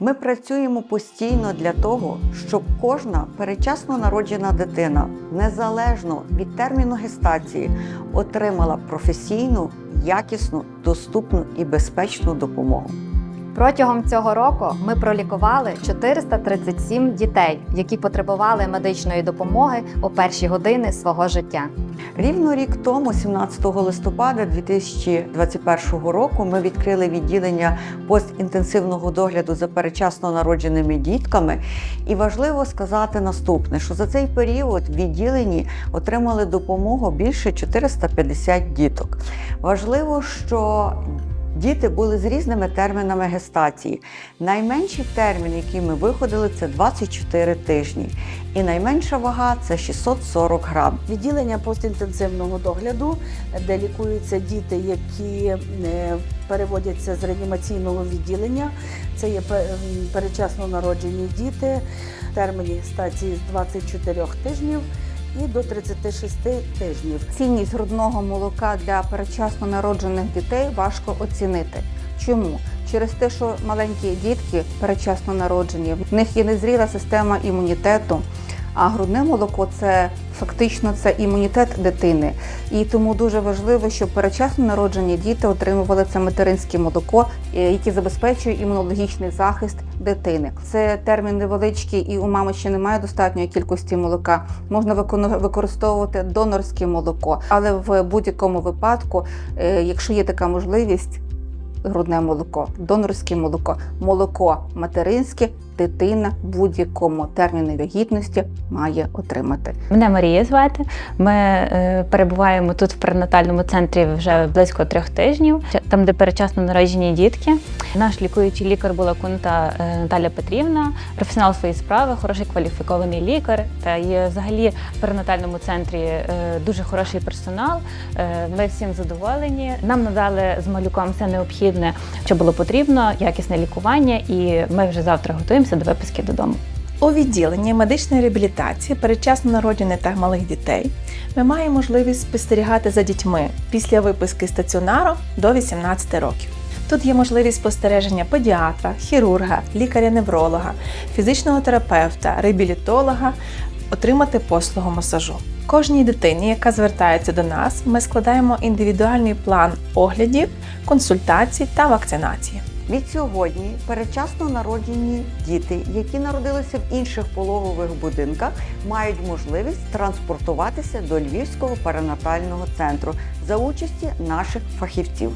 Ми працюємо постійно для того, щоб кожна перечасно народжена дитина, незалежно від терміну гестації, отримала професійну, якісну, доступну і безпечну допомогу. Протягом цього року ми пролікували 437 дітей, які потребували медичної допомоги у перші години свого життя. Рівно рік тому, 17 листопада 2021 року, ми відкрили відділення постінтенсивного догляду за перечасно народженими дітками. І важливо сказати наступне: що за цей період відділенні отримали допомогу більше 450 діток. Важливо, що Діти були з різними термінами гестації. Найменший термін, який ми виходили, це 24 тижні. І найменша вага це 640 грам. Відділення постінтенсивного догляду, де лікуються діти, які е, переводяться з реанімаційного відділення. Це є пе- м, передчасно народжені діти, в терміні стації з 24 тижнів і до 36 тижнів. Цінність грудного молока для передчасно народжених дітей важко оцінити. Чому? Через те, що маленькі дітки передчасно народжені, в них є незріла система імунітету, а грудне молоко це фактично це імунітет дитини. І тому дуже важливо, щоб передчасно народжені діти отримували це материнське молоко, е, яке забезпечує імунологічний захист дитини. Це термін невеличкий, і у мами ще немає достатньої кількості молока. Можна використовувати донорське молоко, але в будь-якому випадку, е, якщо є така можливість, грудне молоко, донорське молоко, молоко материнське, дитина будь-якому терміні вагітності має отримати. Мене Марія звати. Ми е, перебуваємо тут в перинатальному центрі вже близько трьох тижнів, там, де перечасно народжені дітки. Наш лікуючий лікар була кунта е, Наталя Петрівна, професіонал своєї справи, хороший кваліфікований лікар. Та є взагалі в перинатальному центрі е, дуже хороший персонал. Е, Ми всім задоволені. Нам надали з малюком все необхідне, що було потрібно, якісне лікування, і ми вже завтра готуємося до виписки додому. У відділенні медичної реабілітації передчасно народжених та малих дітей ми маємо можливість спостерігати за дітьми після виписки стаціонару до 18 років. Тут є можливість спостереження педіатра, хірурга, лікаря-невролога, фізичного терапевта, реабілітолога, отримати послугу масажу. Кожній дитині, яка звертається до нас, ми складаємо індивідуальний план оглядів, консультацій та вакцинації. Відсьогодні передчасно народжені діти, які народилися в інших пологових будинках, мають можливість транспортуватися до Львівського перинатального центру за участі наших фахівців.